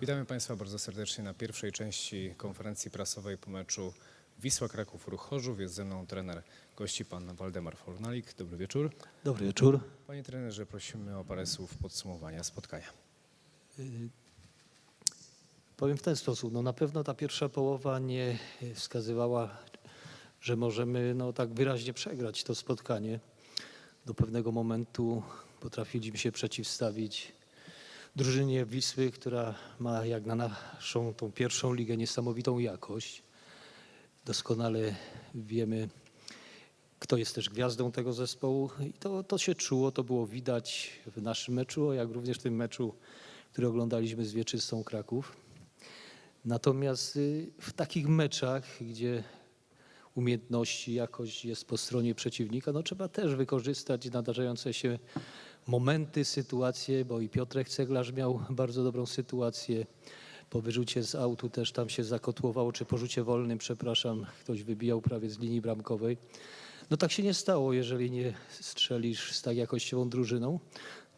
Witamy Państwa bardzo serdecznie na pierwszej części konferencji prasowej po meczu Wisła Kraków Ruch Chorzów. Jest ze mną trener gości pan Waldemar Fornalik. Dobry wieczór. Dobry wieczór. Panie trenerze, prosimy o parę słów podsumowania spotkania. Powiem w ten sposób. No na pewno ta pierwsza połowa nie wskazywała, że możemy no, tak wyraźnie przegrać to spotkanie. Do pewnego momentu potrafiliśmy się przeciwstawić drużynie Wisły, która ma jak na naszą tą pierwszą ligę niesamowitą jakość. Doskonale wiemy, kto jest też gwiazdą tego zespołu i to, to się czuło, to było widać w naszym meczu, jak również w tym meczu, który oglądaliśmy z Wieczystą Kraków. Natomiast y, w takich meczach, gdzie umiejętności, jakość jest po stronie przeciwnika, no trzeba też wykorzystać nadarzające się momenty, sytuacje, bo i Piotrek Ceglarz miał bardzo dobrą sytuację. Po wyrzucie z autu też tam się zakotłowało, czy po rzucie wolnym, przepraszam, ktoś wybijał prawie z linii bramkowej. No tak się nie stało, jeżeli nie strzelisz z tak jakościową drużyną,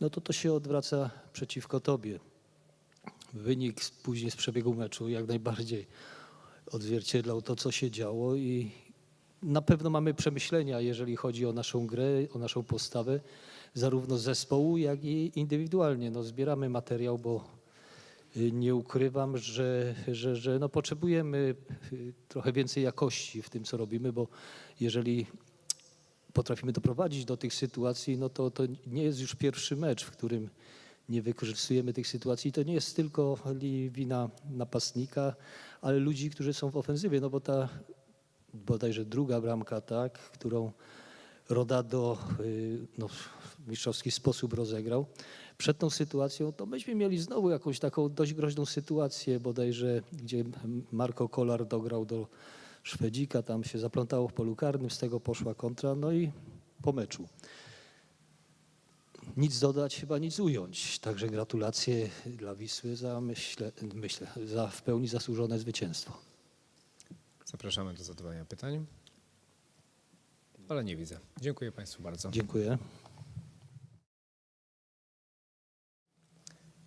no to to się odwraca przeciwko tobie. Wynik później z przebiegu meczu jak najbardziej odzwierciedlał to, co się działo i na pewno mamy przemyślenia, jeżeli chodzi o naszą grę, o naszą postawę, zarówno zespołu, jak i indywidualnie. No, zbieramy materiał, bo y, nie ukrywam, że, że, że no, potrzebujemy y, trochę więcej jakości w tym, co robimy, bo jeżeli potrafimy doprowadzić do tych sytuacji, no to, to nie jest już pierwszy mecz, w którym nie wykorzystujemy tych sytuacji. To nie jest tylko wina napastnika, ale ludzi, którzy są w ofensywie, no bo ta bodajże druga bramka, tak, którą Rodado y, no, w mistrzowski sposób rozegrał. Przed tą sytuacją to myśmy mieli znowu jakąś taką dość groźną sytuację, bodajże gdzie Marco Kolar dograł do Szwedzika, tam się zaplątało w polu karnym, z tego poszła kontra, no i po meczu. Nic dodać, chyba nic ująć. Także gratulacje dla Wisły za, myślę, myślę, za w pełni zasłużone zwycięstwo. Zapraszamy do zadawania pytań. Ale nie widzę. Dziękuję Państwu bardzo. Dziękuję.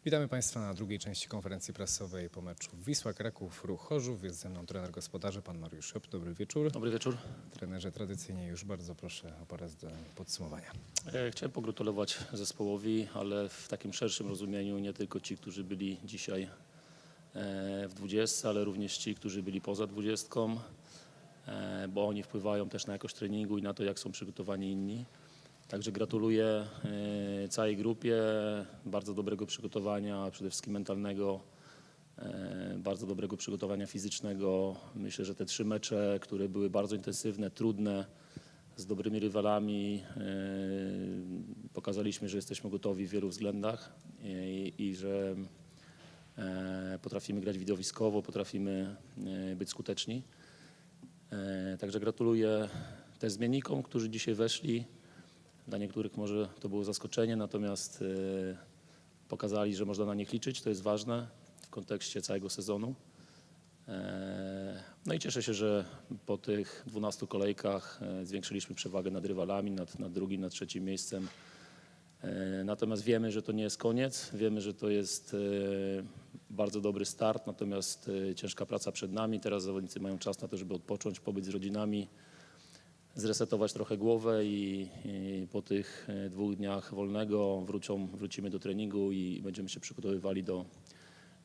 Witamy Państwa na drugiej części konferencji prasowej po meczu Wisła Kraków Ruch Chorzów. Jest ze mną trener gospodarza pan Mariusz Szep. Dobry wieczór. Dobry wieczór. Trenerze, tradycyjnie już bardzo proszę o parę zdań podsumowania. E, Chciałem pogratulować zespołowi, ale w takim szerszym rozumieniu nie tylko ci, którzy byli dzisiaj e, w 20, ale również ci, którzy byli poza 20, e, bo oni wpływają też na jakość treningu i na to, jak są przygotowani inni. Także gratuluję e, całej grupie bardzo dobrego przygotowania, przede wszystkim mentalnego, e, bardzo dobrego przygotowania fizycznego. Myślę, że te trzy mecze, które były bardzo intensywne, trudne, z dobrymi rywalami. e, Pokazaliśmy, że jesteśmy gotowi w wielu względach i, i że e, potrafimy grać widowiskowo, potrafimy e, być skuteczni. E, Także gratuluję też zmiennikom, którzy dzisiaj weszli. Dla niektórych może to było zaskoczenie, natomiast e, pokazali, że można na nich liczyć. To jest ważne w kontekście całego sezonu. E, No i cieszę się, że po tych 12 kolejkach zwiększyliśmy przewagę nad rywalami, nad, nad drugim, nad trzecim miejscem. Natomiast wiemy, że to nie jest koniec, wiemy, że to jest bardzo dobry start, natomiast e, ciężka praca przed nami. Teraz zawodnicy mają czas na to, żeby odpocząć, pobyć z rodzinami, zresetować trochę głowę i, i po tych e, dwóch dniach wolnego wrócą, wrócimy do treningu i będziemy się przygotowywali do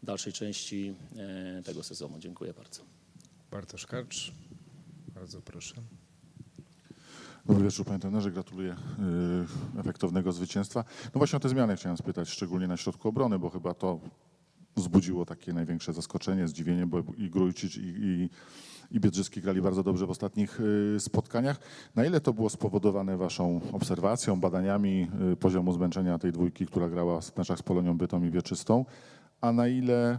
dalszej części e, tego sezonu. Dziękuję bardzo. Bartosz Karcz, bardzo proszę. Dobry wieczór panie trenerze, gratuluję y, efektownego zwycięstwa. No właśnie o te zmiany chciałem spytać, szczególnie na środku obrony, bo chyba to wzbudziło takie największe zaskoczenie, zdziwienie, bo i Grójczyć i, i, i Biedrzycki grali bardzo dobrze w ostatnich y, spotkaniach. Na ile to było spowodowane waszą obserwacją, badaniami y, poziomu zmęczenia tej dwójki, która grała w meczach z Polonią Bytom i Wieczystą, a na ile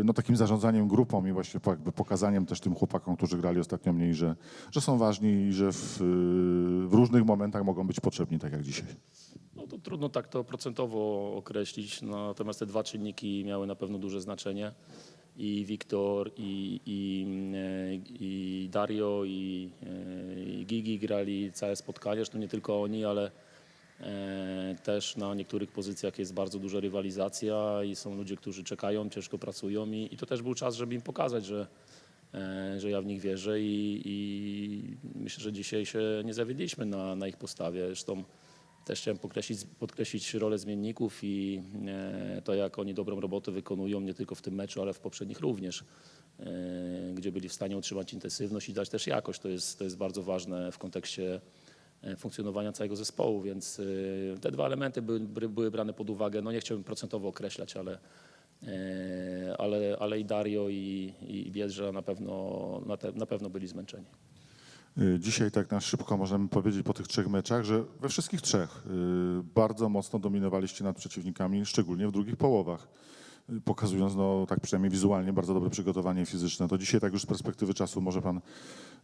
y, no, takim zarządzaniem grupą i właśnie jakby pokazaniem też tym chłopakom, którzy grali ostatnio mniej, że, że są ważni i że w, y, w różnych momentach mogą być potrzebni, tak jak dzisiaj. No to trudno tak to procentowo określić, natomiast te dwa czynniki miały na pewno duże znaczenie. I Wiktor, i, i, e, i Dario, i, i Gigi grali całe spotkanie, zresztą nie tylko oni, ale Też na niektórych pozycjach jest bardzo duża rywalizacja i są ludzie, którzy czekają, ciężko pracują i, i to też był czas, żeby im pokazać, że, e, że ja w nich wierzę i, i myślę, że dzisiaj się nie zawiedliśmy na, na ich postawie. Zresztą też chciałem podkreślić, podkreślić rolę zmienników i e, to, jak oni dobrą robotę wykonują nie tylko w tym meczu, ale w poprzednich również, e, gdzie byli w stanie utrzymać intensywność i dać też jakość. To jest, to jest bardzo ważne w kontekście e, funkcjonowania całego zespołu, więc e, te dwa elementy były, były- były brane pod uwagę. No nie chciałbym procentowo określać, ale, e, ale, ale i Dario i, i na pewno, na, te, na pewno byli zmęczeni. Dzisiaj tak na szybko możemy powiedzieć po tych trzech meczach, że we wszystkich trzech bardzo mocno dominowaliście nad przeciwnikami, szczególnie w drugich połowach, pokazując, no tak przynajmniej wizualnie, bardzo dobre przygotowanie fizyczne. To dzisiaj tak już z perspektywy czasu może pan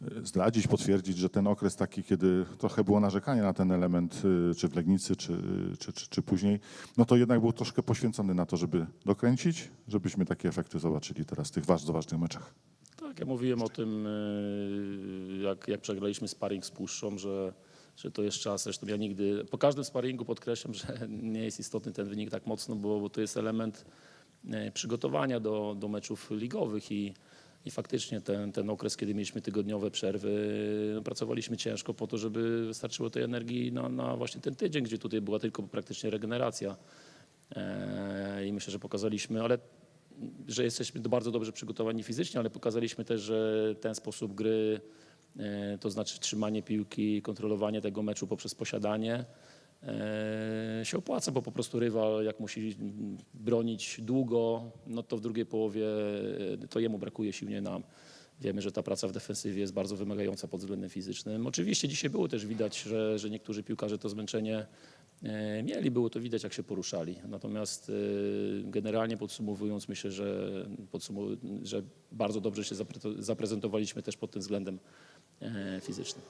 y, zdradzić, potwierdzić, że ten okres taki, kiedy trochę było narzekanie na ten element, y, czy w Legnicy, czy, czy, czy, czy później, no to jednak był troszkę poświęcony na to, żeby dokręcić, żebyśmy takie efekty zobaczyli teraz w tych bardzo ważnych meczach. Tak, ja mówiłem o tym, jak, jak przegraliśmy sparring z Puszczą, że, że to jest czas. Zresztą ja nigdy, po każdym sparingu podkreślam, że nie jest istotny ten wynik tak mocno, bo, bo to jest element e, przygotowania do, do meczów ligowych i, i faktycznie ten, ten okres, kiedy mieliśmy tygodniowe przerwy, no, pracowaliśmy ciężko po to, żeby wystarczyło tej energii na, na właśnie ten tydzień, gdzie tutaj była tylko praktycznie regeneracja. E, I myślę, że pokazaliśmy, ale że jesteśmy bardzo dobrze przygotowani fizycznie, ale pokazaliśmy też, że ten sposób gry, e, to znaczy trzymanie piłki, kontrolowanie tego meczu poprzez posiadanie, e, się opłaca, bo po prostu rywal, jak musi bronić długo, no to w drugiej połowie e, to jemu brakuje sił, nie nam. Wiemy, że ta praca w defensywie jest bardzo wymagająca pod względem fizycznym. Oczywiście dzisiaj było też widać, że, że niektórzy piłkarze to zmęczenie e, mieli, było to widać, jak się poruszali. Natomiast e, generalnie podsumowując, myślę, że, podsumow- że bardzo dobrze się zapre- zaprezentowaliśmy też pod tym względem e, fizycznym.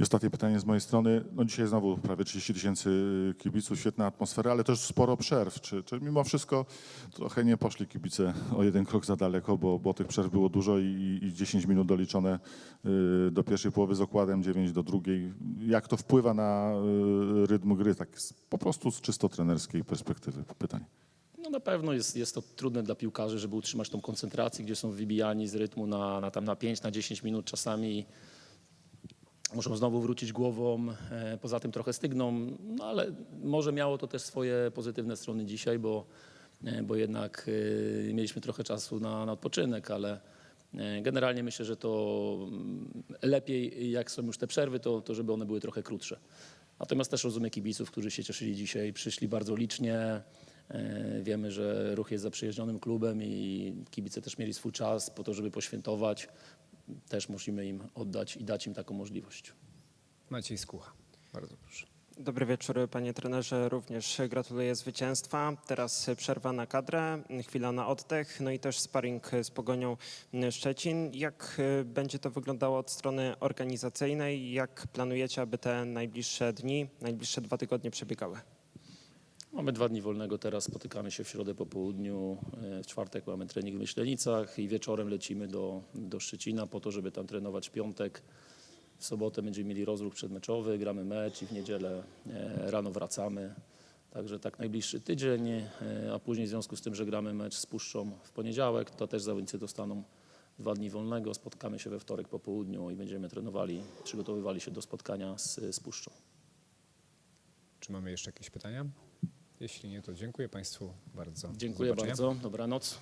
I ostatnie pytanie z mojej strony. No dzisiaj znowu prawie 30 tysięcy kibiców, świetna atmosfera, ale też sporo przerw. Czy, czy mimo wszystko trochę nie poszli kibice o jeden krok za daleko, bo, bo tych przerw było dużo i, i 10 minut doliczone y, do pierwszej połowy z okładem, 9 do drugiej. Jak to wpływa na y, rytm gry, tak po prostu z czysto trenerskiej perspektywy? Pytanie. No na pewno jest, jest to trudne dla piłkarzy, żeby utrzymać tą koncentrację, gdzie są wybijani z rytmu na, na, tam na 5, na 10 minut czasami. Muszą znowu wrócić głową, e, poza tym trochę stygną, no ale może miało to też swoje pozytywne strony dzisiaj, bo, e, bo jednak e, mieliśmy trochę czasu na, na odpoczynek, ale generalnie myślę, że to mm, lepiej jak są już te przerwy, to, to żeby one były trochę krótsze. Natomiast też rozumiem kibiców, którzy się cieszyli dzisiaj, przyszli bardzo licznie. Wiemy, że ruch jest zaprzyjaźnionym klubem i kibice też mieli swój czas po to, żeby poświętować. Też musimy im oddać i dać im taką możliwość. Maciej Skucha. Bardzo proszę. Dobry wieczór, panie trenerze. Również gratuluję zwycięstwa. Teraz przerwa na kadrę, chwila na oddech, no i też sparring z Pogonią Szczecin. Jak będzie to wyglądało od strony organizacyjnej? Jak planujecie, aby te najbliższe dni, najbliższe dwa tygodnie przebiegały? Mamy dwa dni wolnego teraz, spotykamy się w środę po południu. E, W czwartek mamy trening w Myślenicach i wieczorem lecimy do, do Szczecina po to, żeby tam trenować piątek. W sobotę będziemy mieli rozruch przedmeczowy, gramy mecz i w niedzielę e, rano wracamy. Także tak najbliższy tydzień, e, a później w związku z tym, że gramy mecz z Puszczą w poniedziałek, to też zawodnicy dostaną dwa dni wolnego. Spotkamy się we wtorek po południu i będziemy trenowali, przygotowywali się do spotkania z, z Puszczą. Czy mamy jeszcze jakieś pytania? Jeśli nie, to dziękuję Państwu bardzo. Dziękuję bardzo, dobranoc.